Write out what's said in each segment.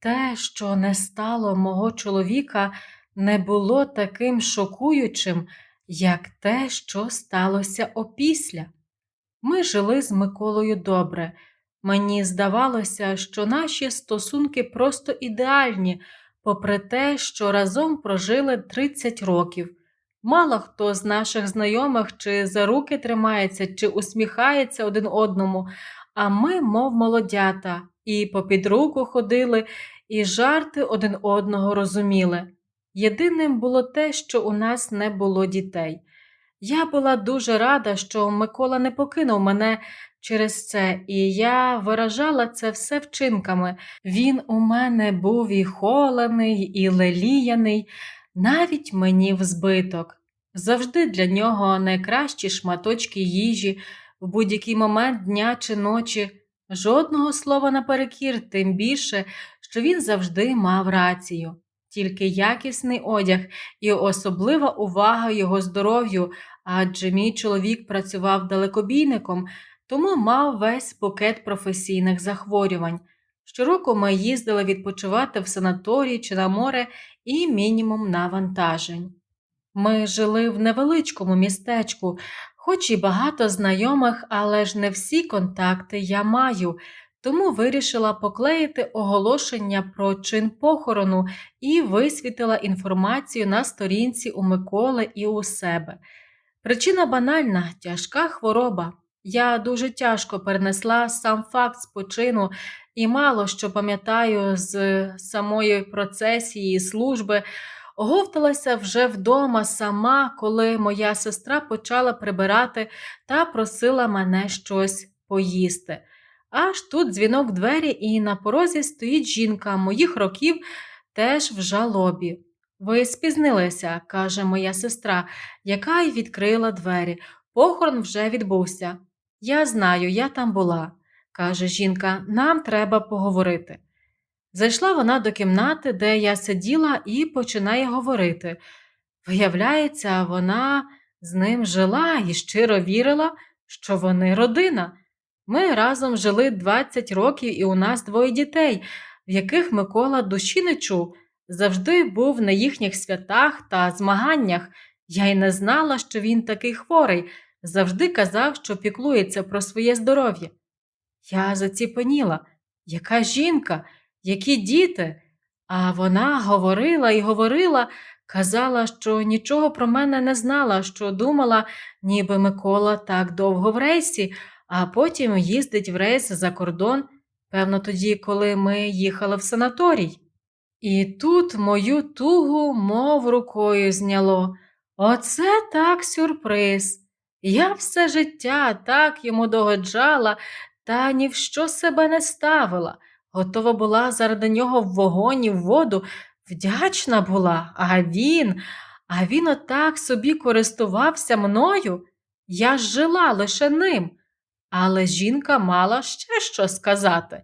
Те, що не стало мого чоловіка, не було таким шокуючим, як те, що сталося опісля. Ми жили з Миколою добре. Мені здавалося, що наші стосунки просто ідеальні, попри те, що разом прожили 30 років. Мало хто з наших знайомих чи за руки тримається, чи усміхається один одному, а ми, мов молодята, і попід руку ходили, і жарти один одного розуміли. Єдиним було те, що у нас не було дітей. Я була дуже рада, що Микола не покинув мене через це, і я виражала це все вчинками. Він у мене був і холений, і леліяний, навіть мені в збиток. Завжди для нього найкращі шматочки їжі в будь-який момент дня чи ночі. Жодного слова наперекір, тим більше, що він завжди мав рацію. Тільки якісний одяг і особлива увага його здоров'ю, адже мій чоловік працював далекобійником, тому мав весь букет професійних захворювань. Щороку ми їздили відпочивати в санаторій чи на море і мінімум навантажень. Ми жили в невеличкому містечку, хоч і багато знайомих, але ж не всі контакти я маю, тому вирішила поклеїти оголошення про чин похорону і висвітила інформацію на сторінці у Миколи і у себе. Причина банальна, тяжка хвороба. Я дуже тяжко перенесла сам факт спочину і мало що пам'ятаю з самої процесії служби. Оговталася вже вдома сама, коли моя сестра почала прибирати та просила мене щось поїсти. Аж тут дзвінок двері, і на порозі стоїть жінка моїх років теж в жалобі. Ви спізнилися, каже моя сестра, яка й відкрила двері. Похорон вже відбувся. Я знаю, я там була, каже жінка, нам треба поговорити. Зайшла вона до кімнати, де я сиділа, і починає говорити. Виявляється, вона з ним жила і щиро вірила, що вони родина. Ми разом жили 20 років, і у нас двоє дітей, в яких Микола душі не чув, завжди був на їхніх святах та змаганнях. Я й не знала, що він такий хворий, завжди казав, що піклується про своє здоров'я. Я заціпеніла, яка жінка, які діти? А вона говорила і говорила, казала, що нічого про мене не знала, що думала, ніби Микола так довго в рейсі а потім їздить в рейс за кордон, певно, тоді, коли ми їхали в санаторій. І тут мою тугу, мов рукою зняло. Оце так сюрприз. Я все життя так йому догоджала, та ні в що себе не ставила. Готова була заради нього в вогонь і в воду, вдячна була, а він, а він отак собі користувався мною. Я жила лише ним. Але жінка мала ще що сказати.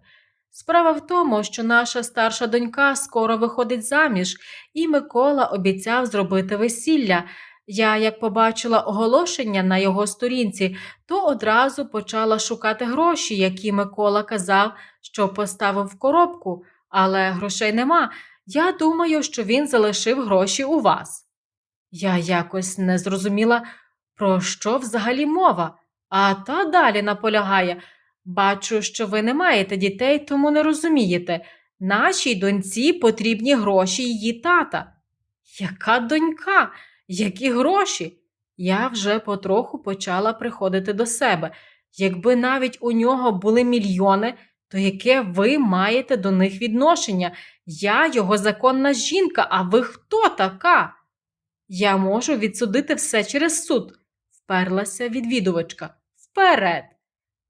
Справа в тому, що наша старша донька скоро виходить заміж, і Микола обіцяв зробити весілля. Я, як побачила оголошення на його сторінці, то одразу почала шукати гроші, які Микола казав, що поставив в коробку, але грошей нема. Я думаю, що він залишив гроші у вас. Я якось не зрозуміла, про що взагалі мова. А та далі наполягає бачу, що ви не маєте дітей, тому не розумієте. Нашій доньці потрібні гроші її тата. Яка донька? Які гроші? Я вже потроху почала приходити до себе. Якби навіть у нього були мільйони, то яке ви маєте до них відношення? Я його законна жінка, а ви хто така? Я можу відсудити все через суд вперлася відвідувачка. Вперед!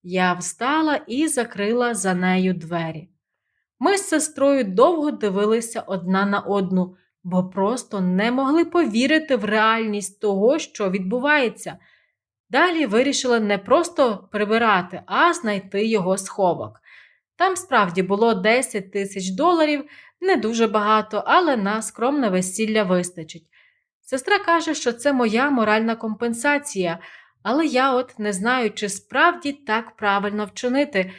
Я встала і закрила за нею двері. Ми з сестрою довго дивилися одна на одну, бо просто не могли повірити в реальність того, що відбувається. Далі вирішили не просто прибирати, а знайти його сховок. Там справді було 10 тисяч доларів, не дуже багато, але на скромне весілля вистачить. Сестра каже, що це моя моральна компенсація, але я от не знаю, чи справді так правильно вчинити.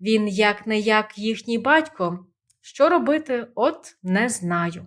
Він як не як їхній батько, Що робити, от не знаю.